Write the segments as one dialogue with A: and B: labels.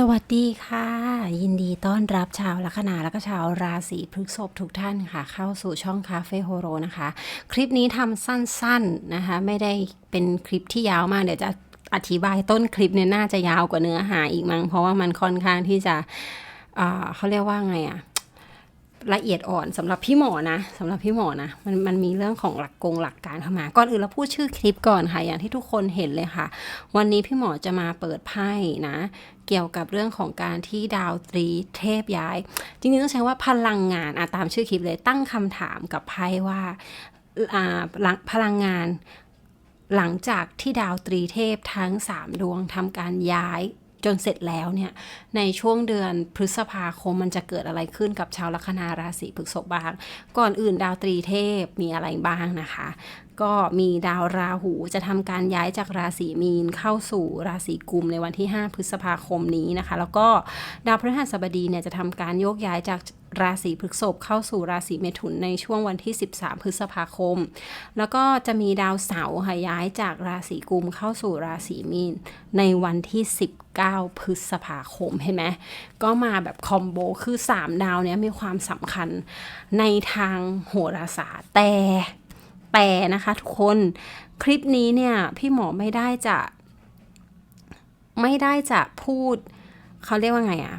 A: สวัสดีค่ะ ยินดีต้อนรับชาวลัคนาและก็ชาวราศีพฤษภทุกท่านค่ะ เข้าสู่ช่องคาเฟ่โฮโรนะคะ คลิปนี้ทำสั้นๆนะคะ ไม่ได้เป็นคลิปที่ยาวมาก เดี๋ยวจะอธิบายต้นคลิปเนี่ยน่าจะยาวกว่าเนื้อหาอีกมั้งเพราะว่ามันค่อนข้างที่จะ เขาเรียกว่าไงอะละเอียดอ่อนสำหรับพี่หมอนะสำหรับพี่หมอนะมันมันมีเรื่องของหลักกงหลักการเข้ามาก่อนอื่นเราพูดชื่อคลิปก่อนค่ะ อย่างที่ทุกคนเห็นเลยค่ะ วันนี้พี่หมอจะมาเปิดไพ่นะ เกี่ยวกับเรื่องของการที่ดาวตรีเทพย้าย จริงๆต้องใช้ว่าพลังงานอะตามชื่อคลิปเลยตั้งคำถามกับไพ่ว่าพลังพลังงาน หลังจากที่ดาวตรีเทพทั้ง 3 ดวงทำการย้าย จนเสร็จแล้วเนี่ยในช่วงเดือนพฤษภาคมมันจะเกิดอะไรขึ้นกับชาวลัคนาราศีพฤษภบ้าง ก่อนอื่นดาวตรีเทพมีอะไรบ้างนะคะ ก็มีดาวราหูจะทำการย้ายจากราศีมีนเข้าสู่ราศีกุมในวันที่ 5 พฤษภาคมนี้นะคะ แล้วก็ดาวพฤหัสบดีเนี่ยจะทำการโยกย้ายจากราศีพฤษภเข้าสู่ราศีเมถุนในช่วงวันที่ 13 พฤษภาคม แล้วก็จะมีดาวเสาร์ค่ะย้ายจากราศีกุมเข้าสู่ราศีมีนในวันที่ 19 พฤษภาคมเห็นไหมก็มาแบบคอมโบคือ 3 ดาวเนี้ยมีความสำคัญในทางโหราศาสตร์แต่ แต่นะคะทุกคนคลิปนี้เนี่ยพี่หมอไม่ได้จะ ไม่ได้จะพูดเขาเรียกว่าไงอะ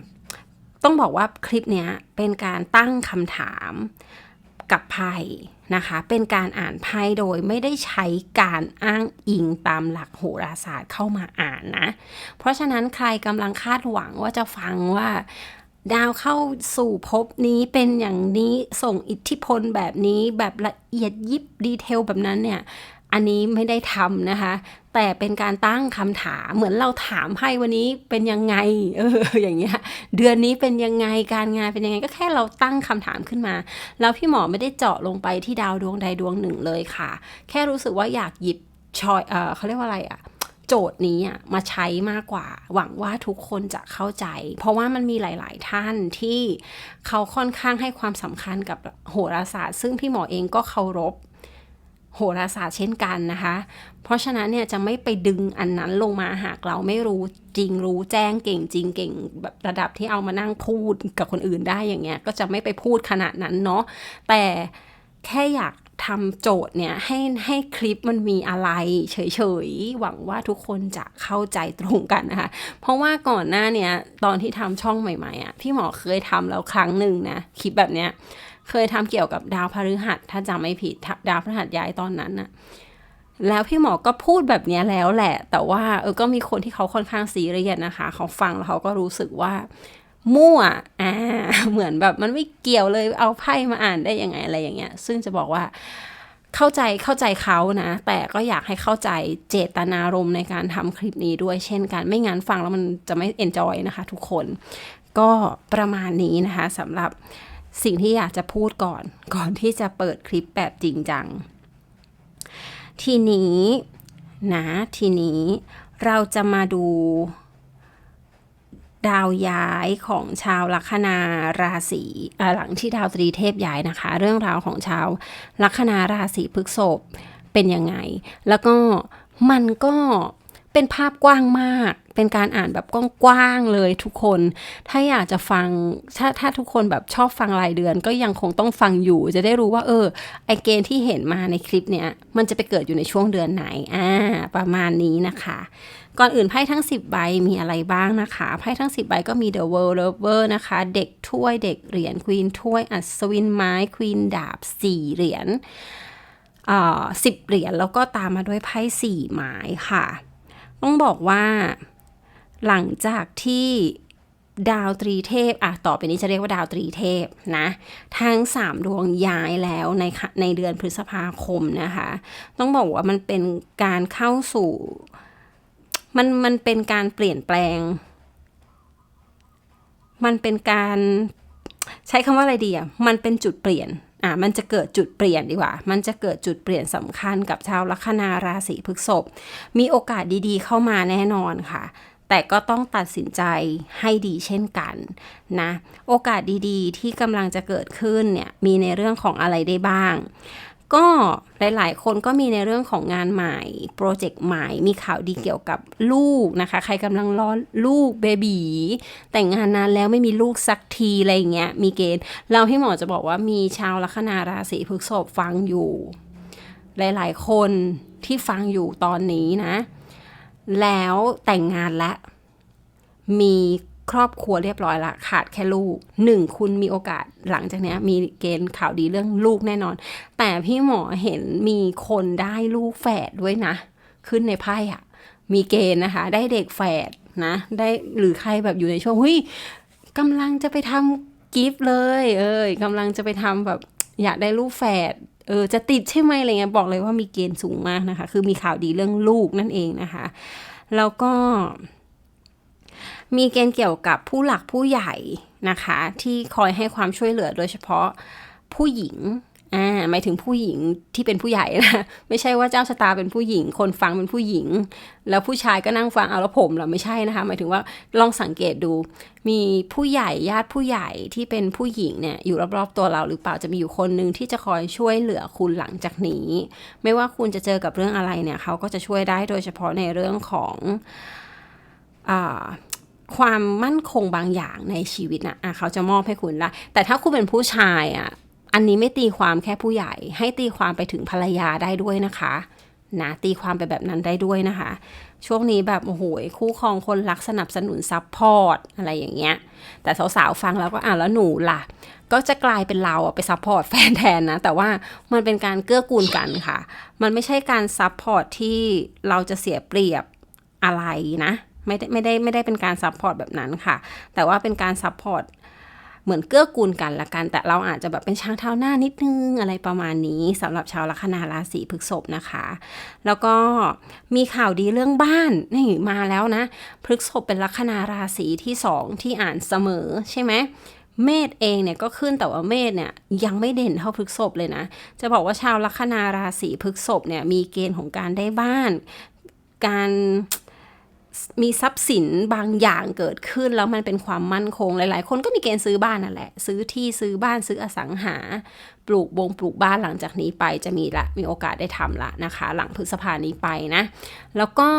A: ต้องบอกว่าคลิปเนี้ยเป็นการตั้งคำถามกับไพ่นะคะ เป็นการอ่านไพ่โดยไม่ได้ใช้การอ้างอิงตามหลักโหราศาสตร์เข้ามาอ่านนะ เพราะฉะนั้นใครกำลังคาดหวังว่าจะฟังว่า ดาวเข้าสู่ภพนี้เป็นอย่างนี้ส่งอิทธิพลแบบนี้แบบละเอียดยิบดีเทลแบบนั้นเนี่ยอันนี้ไม่ได้ทำนะคะ แต่เป็นการตั้งคำถามเหมือนเราถามไพ่วันนี้เป็นยังไงเอออย่างเงี้ยเดือนนี้เป็นยังไงการงานเป็นยังไงก็แค่เราตั้งคำถามขึ้นมา แล้วพี่หมอไม่ได้เจาะลงไปที่ดาวดวงใดดวงหนึ่งเลยค่ะ แค่รู้สึกว่าอยากหยิบชอยเออเขาเรียกว่าอะไรอะ โจทย์นี้มาใช้มากกว่า หวังว่าทุกคนจะเข้าใจ เพราะว่ามันมีหลาย ๆ ท่านที่เขาค่อนข้างให้ความสำคัญกับโหราศาสตร์ ซึ่งพี่หมอเองก็เคารพโหราศาสตร์เช่นกันนะคะ เพราะฉะนั้นเนี่ยจะไม่ไปดึงอันนั้นลงมาหากเราไม่รู้จริงรู้แจ้งเก่งจริงเก่งแบบระดับที่เอามานั่งพูดกับคนอื่นได้อย่างเงี้ย ก็จะไม่ไปพูดขนาดนั้นเนาะแต่แค่อยาก ทำโจทย์เนี่ยให้ให้คลิปมันมีอะไรเฉยๆ หวังว่าทุกคนจะเข้าใจตรงกันนะคะ เพราะว่าก่อนหน้าเนี่ยตอนที่ทำช่องใหม่ๆอะพี่หมอเคยทำแล้วครั้งหนึ่งนะคลิปแบบเนี้ยเคยทำเกี่ยวกับดาวพฤหัสถ้าจำไม่ผิดดาวพฤหัสย้ายตอนนั้นน่ะแล้วพี่หมอก็พูดแบบเนี้ยแล้วแหละ แต่ว่าเออก็มีคนที่เขาค่อนข้างซีเรียสนะคะ เขาฟังแล้วเขาก็รู้สึกว่า มั่วอ่าเหมือนแบบมันไม่เกี่ยวเลยเอาไพ่มาอ่านได้ยังไงอะไรอย่างเงี้ย ซึ่งจะบอกว่าเข้าใจเข้าใจเขานะ แต่ก็อยากให้เข้าใจเจตนารมณ์ในการทำคลิปนี้ด้วยเช่นกัน ไม่งั้นฟังแล้วมันจะไม่เอนจอยนะคะทุกคน ก็ประมาณนี้นะคะสำหรับสิ่งที่อยากจะพูดก่อน ก่อนที่จะเปิดคลิปแบบจริงจัง ทีนี้นะ ทีนี้เราจะมาดู ดาวย้ายของชาวลัคนาราศีหลังที่ดาวตรีเทพย้ายนะคะ เรื่องราวของชาวลัคนาราศีพฤษภเป็นยังไง แล้วก็มันก็เป็นภาพกว้างมาก เป็นการอ่านแบบกว้างๆเลยทุกคน ถ้าอยากจะฟังถ้าถ้าทุกคนแบบชอบฟังรายเดือน ก็ยังคงต้องฟังอยู่ จะได้รู้ว่า เออ ไอเกณฑ์ที่เห็นมาในคลิปเนี้ยมันจะไปเกิดอยู่ในช่วงเดือนไหนอ่าประมาณนี้นะคะ ก่อนอื่นไพ่ทั้ง 10 ใบมีอะไรบ้างนะคะไพ่ทั้ง 10 ใบก็มี The World Lover นะคะ เด็กถ้วยเด็กเหรียญควีนถ้วยอัศวินไม้ควีนดาบ4เหรียญอ่าสิบเหรียญแล้วก็ตามมาด้วยไพ่สี่ไม้ค่ะ ต้องบอกว่า หลังจากที่ดาวตรีเทพอะต่อไปนี้จะเรียกว่าดาวตรีเทพนะทั้ง3ดวงย้ายแล้วในในเดือนพฤษภาคมนะคะ ต้องบอกว่ามันเป็นการเข้าสู่มันมันเป็นการเปลี่ยนแปลง มันเป็นการใช้คำว่าอะไรดีอะมันเป็นจุดเปลี่ยนอะมันจะเกิดจุดเปลี่ยนดีกว่า มันจะเกิดจุดเปลี่ยนสำคัญกับชาวลัคนาราศีพฤษภมีโอกาสดีๆ เข้ามาแน่นอนค่ะ แต่ก็ต้องตัดสินใจให้ดีเช่นกันนะโอกาสดีๆ ที่กำลังจะเกิดขึ้นเนี่ยมีในเรื่องของอะไรได้บ้าง ก็หลาย ๆ คนก็มีในเรื่องของงานใหม่โปรเจกต์ใหม่ มีข่าวดีเกี่ยวกับลูกนะคะ ใครกำลังรอลูกเบบีแต่งงานนานแล้วไม่มีลูกสักทีอะไรอย่างเงี้ยมีเกณฑ์เราพี่หมอจะบอกว่ามีชาวลัคนาราศีพฤษภฟังอยู่ หลาย ๆ คนที่ฟังอยู่ตอนนี้นะ แล้วแต่งงานและมีครอบครัวเรียบร้อยละขาดแค่ลูกหนึ่งคุณมีโอกาสหลังจากนี้มีเกณฑ์ข่าวดีเรื่องลูกแน่นอน แต่พี่หมอเห็นมีคนได้ลูกแฝดด้วยนะ ขึ้นในไพ่อะมีเกณฑ์นะคะ ได้เด็กแฝดนะ ได้หรือใครแบบอยู่ในช่วงเฮ้ยกำลังจะไปทำกิฟต์เลย เอ้ยกำลังจะไปทำแบบอยากได้ลูกแฝด เออจะติดใช่ไหมอะไรเงี้ยบอกเลยว่ามีเกณฑ์สูงมากนะคะ คือมีข่าวดีเรื่องลูกนั่นเองนะคะ แล้วก็ มีเกณฑ์เกี่ยวกับผู้หลักผู้ใหญ่นะคะ ที่คอยให้ความช่วยเหลือโดยเฉพาะผู้หญิง อ่าหมายถึงผู้หญิงที่เป็นผู้ใหญ่นะไม่ใช่ว่าเจ้าชะตาเป็นผู้หญิง คนฟังเป็นผู้หญิง แล้วผู้ชายก็นั่งฟังเอาแล้วผมเหรอไม่ใช่นะคะ หมายถึงว่าลองสังเกตดู มีผู้ใหญ่ญาติผู้ใหญ่ที่เป็นผู้หญิงเนี่ยอยู่รอบๆตัวเราหรือเปล่าจะมีอยู่คนหนึ่งที่จะคอยช่วยเหลือคุณหลังจากนี้ ไม่ว่าคุณจะเจอกับเรื่องอะไรเนี่ยเขาก็จะช่วยได้โดยเฉพาะในเรื่องของอ่าความมั่นคงบางอย่างในชีวิตนะะเขาจะมอบให้คุณละแต่ถ้าคุณเป็นผู้ชายอะ อันนี้ไม่ตีความแค่ผู้ใหญ่ ให้ตีความไปถึงภรรยาได้ด้วยนะคะนะตีความไปแบบนั้นได้ด้วยนะคะ ช่วงนี้แบบโอ้โหคู่ครองคนรักสนับสนุนซับพอร์ตอะไรอย่างเงี้ย แต่สาวๆฟังแล้วก็อะแล้วหนูล่ะ ก็จะกลายเป็นเราอะไปซัพพอร์ตแฟนแทนนะ แต่ว่ามันเป็นการเกื้อกูลกันค่ะ มันไม่ใช่การซัพพอร์ตที่เราจะเสียเปรียบอะไรนะ ไม่ได้ไม่ได้ไม่ได้เป็นการซัพพอร์ตแบบนั้นค่ะ แต่ว่าเป็นการซัพพอร์ต เหมือนเกื้อกูลกันละกัน แต่เราอาจจะแบบเป็นช้างเท้าหน้านิดนึงอะไรประมาณนี้สำหรับชาวลัคนาราศีพฤษภนะคะ แล้วก็มีข่าวดีเรื่องบ้านนี่มาแล้วนะพฤษภเป็นลัคนาราศีที่สองที่อ่านเสมอใช่ไหมเมษเองเนี่ยก็ขึ้นแต่ว่าเมษเนี่ยยังไม่เด่นเท่าพฤกษภเลยนะ จะบอกว่าชาวลัคนาราศีพฤกษภเนี่ยมีเกณฑ์ของการได้บ้าน การ มีทรัพย์สินบางอย่างเกิดขึ้นแล้วมันเป็นความมั่นคง หลาย ๆ คนก็มีเกณฑ์ซื้อบ้านนั่นแหละ ซื้อที่ซื้อบ้านซื้ออสังหา ปลูกบงปลูกบ้านหลังจากนี้ไปจะมีละมีโอกาสได้ทำละนะคะ หลังพฤษภานี้ไปนะ แล้วก็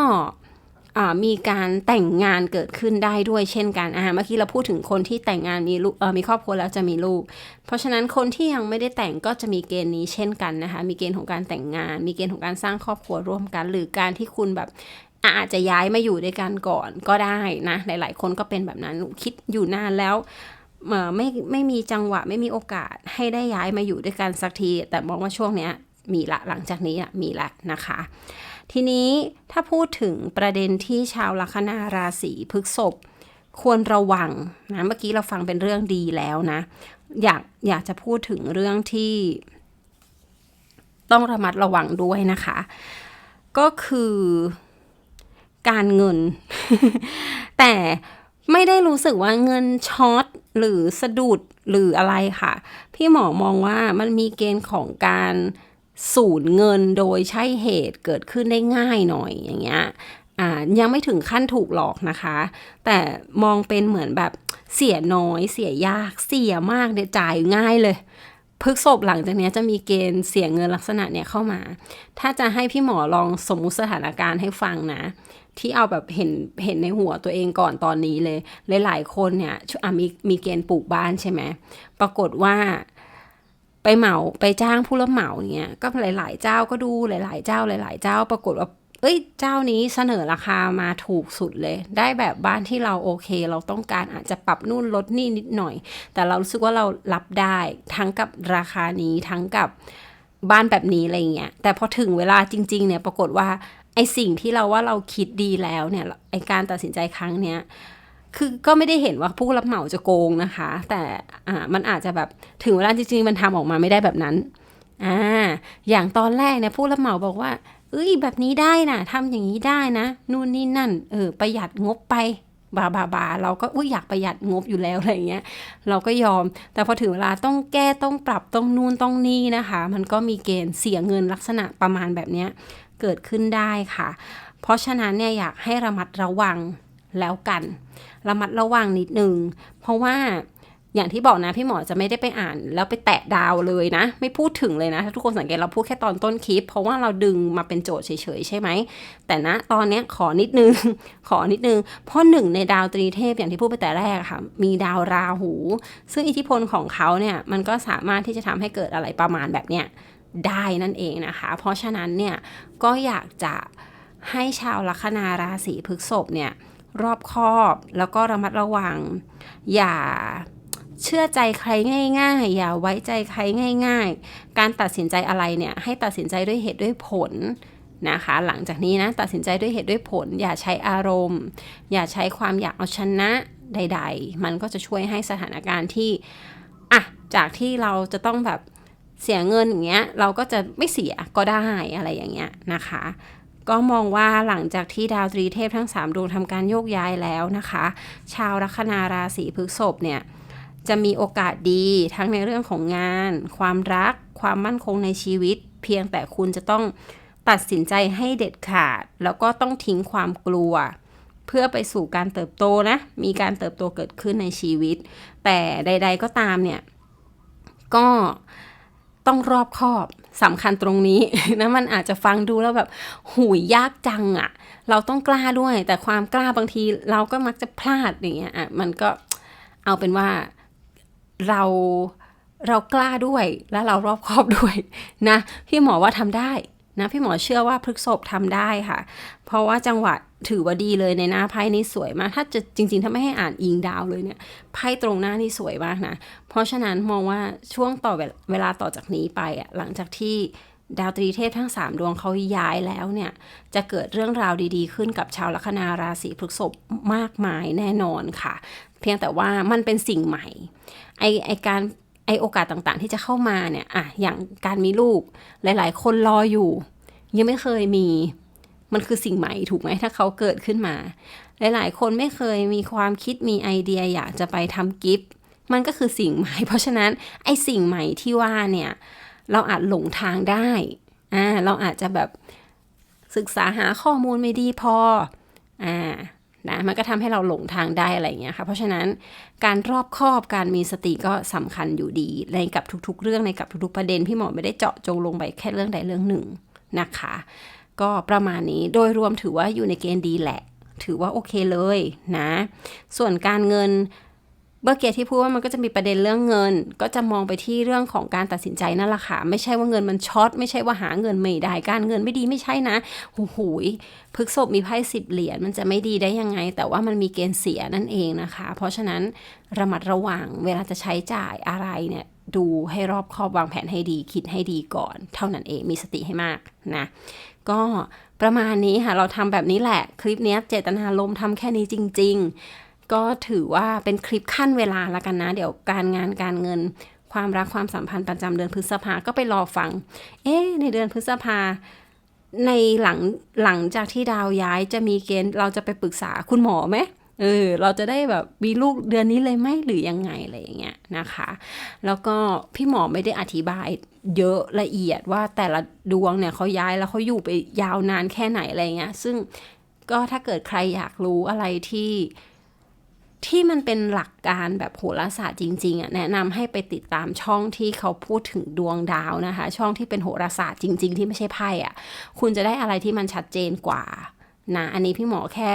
A: มีการแต่งงานเกิดขึ้นได้ด้วยเช่นกันอ่าเมื่อกี้เราพูดถึงคนที่แต่งงานมีลูกมีครอบครัวแล้วจะมีลูก เพราะฉะนั้นคนที่ยังไม่ได้แต่งก็จะมีเกณฑ์นี้เช่นกันนะคะ มีเกณฑ์ของการแต่งงาน มีเกณฑ์ของการสร้างครอบครัวร่วมกัน หรือการที่คุณแบบ อาจจะย้ายมาอยู่ด้วยกันก่อนก็ได้นะ หลาย ๆ คนก็เป็นแบบนั้นคิดอยู่นานแล้วไม่ไม่มีจังหวะไม่มีโอกาสให้ได้ย้ายมาอยู่ด้วยกันสักที แต่มองว่าช่วงเนี้ยมีละหลังจากนี้มีละนะคะ ทีนี้ถ้าพูดถึงประเด็นที่ชาวลัคนาราศีพฤษภควรระวังนะเมื่อกี้เราฟังเป็นเรื่องดีแล้วนะ อยากอยากจะพูดถึงเรื่องที่ ต้องระมัดระวังด้วยนะคะ ก็คือ การเงิน แต่ไม่ได้รู้สึกว่าเงินช็อตหรือสะดุดหรืออะไรค่ะ พี่หมอมองว่ามันมีเกณฑ์ของการสูญเงินโดยใช่เหตุเกิดขึ้นได้ง่ายหน่อยอย่างเงี้ยยังไม่ถึงขั้นถูกหลอกนะคะ แต่มองเป็นเหมือนแบบเสียน้อย เสียยากเสียมากเนี่ยจ่ายง่ายเลยพฤกษบหลังจากนี้จะมีเกณฑ์เสียเงินลักษณะเนี้ยเข้ามา ถ้าจะให้พี่หมอลองสมมุติสถานการณ์ให้ฟังนะ ที่เอาแบบเห็นเห็นในหัวตัวเองก่อนตอนนี้เลย หลายๆคนเนี่ยมีมีเกณฑ์ปลูกบ้านใช่ไหมปรากฏว่าไปเหมาไปจ้างผู้รับเหมาเงี้ยก็หลาย ๆ เจ้าก็ดูหลาย ๆ เจ้าหลาย ๆ เจ้า ปรากฏว่าเอ้ยเจ้านี้เสนอราคามาถูกสุดเลย ได้แบบบ้านที่เราโอเค เราต้องการอาจจะปรับนู่นลดนี่นิดหน่อย แต่เรารู้สึกว่าเรารับได้ทั้งกับราคานี้ทั้งกับบ้านแบบนี้อะไรเงี้ยแต่พอถึงเวลาจริง ๆ เนี่ยปรากฏว่า ไอสิ่งที่เราว่าเราคิดดีแล้วเนี่ยไอการตัดสินใจครั้งเนี้ยคือก็ไม่ได้เห็นว่าผู้รับเหมาจะโกงนะคะ แต่อ่ามันอาจจะแบบถึงเวลาจริงๆ มันทำออกมาไม่ได้แบบนั้นอ่าอย่างตอนแรกเนี่ยผู้รับเหมาบอกว่าเอ้ยแบบนี้ได้นะทำอย่างนี้ได้นะนู่นนี่นั่นเออประหยัดงบไปบาบาบาเราก็อุ้ยอยากประหยัดงบอยู่แล้วอะไรเงี้ย เราก็ยอม แต่พอถึงเวลาต้องแก้ต้องปรับต้องนู่นต้องนี่นะคะ มันก็มีเกณฑ์เสียเงินลักษณะประมาณแบบเนี้ย เกิดขึ้นได้ค่ะ เพราะฉะนั้นเนี่ยอยากให้ระมัดระวังแล้วกัน ระมัดระวังนิดนึงเพราะว่าอย่างที่บอกนะพี่หมอจะไม่ได้ไปอ่าน แล้วไปแตะดาวเลยนะ ไม่พูดถึงเลยนะถ้าทุกคนสังเกตเราพูดแค่ตอนต้นคลิป เพราะว่าเราดึงมาเป็นโจทย์เฉยๆใช่ไหมแต่นะตอนนี้ขอนิดนึง ขอนิดนึง เพราะหนึ่งในดาวตรีเทพอย่างที่พูดไปแต่แรกค่ะมีดาวราหู ซึ่งอิทธิพลของเขาเนี่ยมันก็สามารถที่จะทำให้เกิดอะไรประมาณแบบเนี้ย ได้นั่นเองนะคะ เพราะฉะนั้นเนี่ยก็อยากจะให้ชาวลัคนาราศีพฤษภเนี่ยรอบคอบแล้วก็ระมัดระวัง อย่าเชื่อใจใครง่าย ๆ อย่าไว้ใจใครง่าย ๆ การตัดสินใจอะไรเนี่ยให้ตัดสินใจด้วยเหตุด้วยผลนะคะ หลังจากนี้นะตัดสินใจด้วยเหตุด้วยผล อย่าใช้อารมณ์ อย่าใช้ความอยากเอาชนะใด ๆ มันก็จะช่วยให้สถานการณ์ที่อะจากที่เราจะต้องแบบ เสียเงินอย่างเงี้ยเราก็จะไม่เสียก็ได้อะไรอย่างเงี้ยนะคะ ก็มองว่าหลังจากที่ดาวตรีเทพทั้ง 3 ดวงทำการโยกย้ายแล้วนะคะ ชาวลัคนาราศีพฤษภเนี่ยจะมีโอกาสดีทั้งในเรื่องของงาน ความรัก ความมั่นคงในชีวิต เพียงแต่คุณจะต้องตัดสินใจให้เด็ดขาด แล้วก็ต้องทิ้งความกลัว เพื่อไปสู่การเติบโตนะ มีการเติบโตเกิดขึ้นในชีวิต แต่ใด ๆก็ตามเนี่ย ก็ ต้องรอบคอบสำคัญตรงนี้นะมันอาจจะฟังดูแล้วแบบหุยยากจังอะ่ะ เราต้องกล้าด้วย แต่ความกล้าบางทีเราก็มักจะพลาดอย่างเงี้ยอะมันก็เอาเป็นว่าเราเรากล้าด้วยและเรารอบคอบด้วยนะพี่หมอว่าทำได้ นะพี่หมอเชื่อว่าพฤกษบทำได้ค่ะ เพราะว่าจังหวะถือว่าดีเลยในหน้าไพ่นี้สวยมาก ถ้าจะจริงๆ ถ้าไม่ให้อ่านอิงดาวเลยเนี่ยไพ่ตรงหน้านี่สวยมากนะ เพราะฉะนั้นมองว่าช่วงต่อเวลาต่อจากนี้ไปอะหลังจากที่ดาวตรีเทพทั้ง 3 ดวงเขาย้ายแล้วเนี่ย จะเกิดเรื่องราวดีๆ ขึ้นกับชาวลัคนาราศีพฤษภมากมายแน่นอนค่ะ เพียงแต่ว่ามันเป็นสิ่งใหม่ไอไอการ ไอโอกาสต่างๆ ที่จะเข้ามาเนี่ยอะอย่างการมีลูกหลาย ๆ คนรออยู่ ยังไม่เคยมี มันคือสิ่งใหม่ถูกไหมถ้าเขาเกิดขึ้นมา หลายๆ คนไม่เคยมีความคิดมีไอเดียอยากจะไปทำกิฟต์มันก็คือสิ่งใหม่ เพราะฉะนั้นไอสิ่งใหม่ที่ว่าเนี่ยเราอาจหลงทางได้อ่าเราอาจจะแบบศึกษาหาข้อมูลไม่ดีพออ่า นะมันก็ทำให้เราหลงทางได้อะไรเงี้ยค่ะเพราะฉะนั้นการรอบคอบการมีสติก็สำคัญอยู่ดีในกับทุกๆ เรื่องในกับทุกๆประเด็นพี่หมอไม่ได้เจาะจงลงไปแค่เรื่องใดเรื่องหนึ่งนะคะ ก็ประมาณนี้โดยรวมถือว่าอยู่ในเกณฑ์ดีแหละ ถือว่าโอเคเลยนะ ส่วนการเงิน เบอร์เกตที่พูดว่ามันก็จะมีประเด็นเรื่องเงิน ก็จะมองไปที่เรื่องของการตัดสินใจนั่นแหละค่ะ ไม่ใช่ว่าเงินมันช็อต ไม่ใช่ว่าหาเงินไม่ได้ การเงินไม่ดีไม่ใช่นะหูหูยพฤกษบมีไพ่สิบเหรียญมันจะไม่ดีได้ยังไง แต่ว่ามันมีเกณฑ์เสียนั่นเองนะคะ เพราะฉะนั้นระมัดระวังเวลาจะใช้จ่ายอะไรเนี่ยดูให้รอบคอบวางแผนให้ดี คิดให้ดีก่อน เท่านั้นเองมีสติให้มากนะ ก็ประมาณนี้ค่ะเราทำแบบนี้แหละ คลิปนี้เจตนาลมทำแค่นี้จริง ๆ ก็ถือว่าเป็นคลิปขั้นเวลาละกันนะ เดี๋ยวการงานการเงิน ความรักความสัมพันธ์ประจำเดือนพฤษภาก็ไปรอฟัง เอ๊ในเดือนพฤษภาในหลังหลังจากที่ดาวย้ายจะมีเกณฑ์เราจะไปปรึกษาคุณหมอไหมเออเราจะได้แบบมีลูกเดือนนี้เลยไหมหรือยังไงอะไรอย่างเงี้ยนะคะ แล้วก็พี่หมอไม่ได้อธิบายเยอะละเอียดว่าแต่ละดวงเนี่ยเขาย้ายแล้วเขาอยู่ไปยาวนานแค่ไหนอะไรเงี้ยซึ่งก็ถ้าเกิดใครอยากรู้อะไรที่ ที่มันเป็นหลักการแบบโหราศาสตร์จริงๆอะแนะนำให้ไปติดตามช่องที่เขาพูดถึงดวงดาวนะคะ ช่องที่เป็นโหราศาสตร์จริง ๆ ที่ไม่ใช่ไพ่อะ คุณจะได้อะไรที่มันชัดเจนกว่านะอันนี้พี่หมอแค่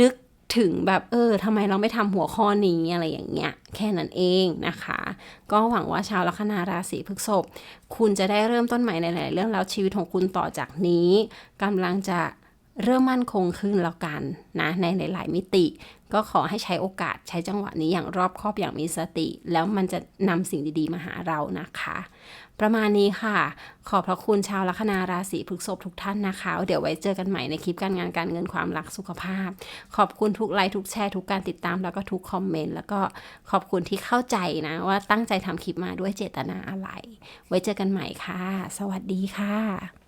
A: นึกถึงแบบเออทำไมเราไม่ทำหัวข้อนี้อะไรอย่างเงี้ย แค่นั้นเองนะคะ ก็หวังว่าชาวลัคนาราศีพฤษภคุณจะได้เริ่มต้นใหม่ในหลายเรื่องแล้วชีวิตของคุณต่อจากนี้กำลังจะ เริ่มมั่นคงขึ้นแล้วกันนะในหลาย ๆ มิติ ก็ขอให้ใช้โอกาสใช้จังหวะนี้อย่างรอบคอบอย่างมีสติ แล้วมันจะนำสิ่งดี ๆ มาหาเรานะคะ ประมาณนี้ค่ะ ขอบพระคุณชาวลัคนาราศีพฤษภทุกท่านนะคะ เดี๋ยวไว้เจอกันใหม่ในคลิปการงานการเงินความรักสุขภาพ ขอบคุณทุกไลค์ทุกแชร์ทุกการติดตามแล้วก็ทุกคอมเมนต์แล้วก็ขอบคุณที่เข้าใจนะว่าตั้งใจทำคลิปมาด้วยเจตนาอะไร ไว้เจอกันใหม่ค่ะ สวัสดีค่ะ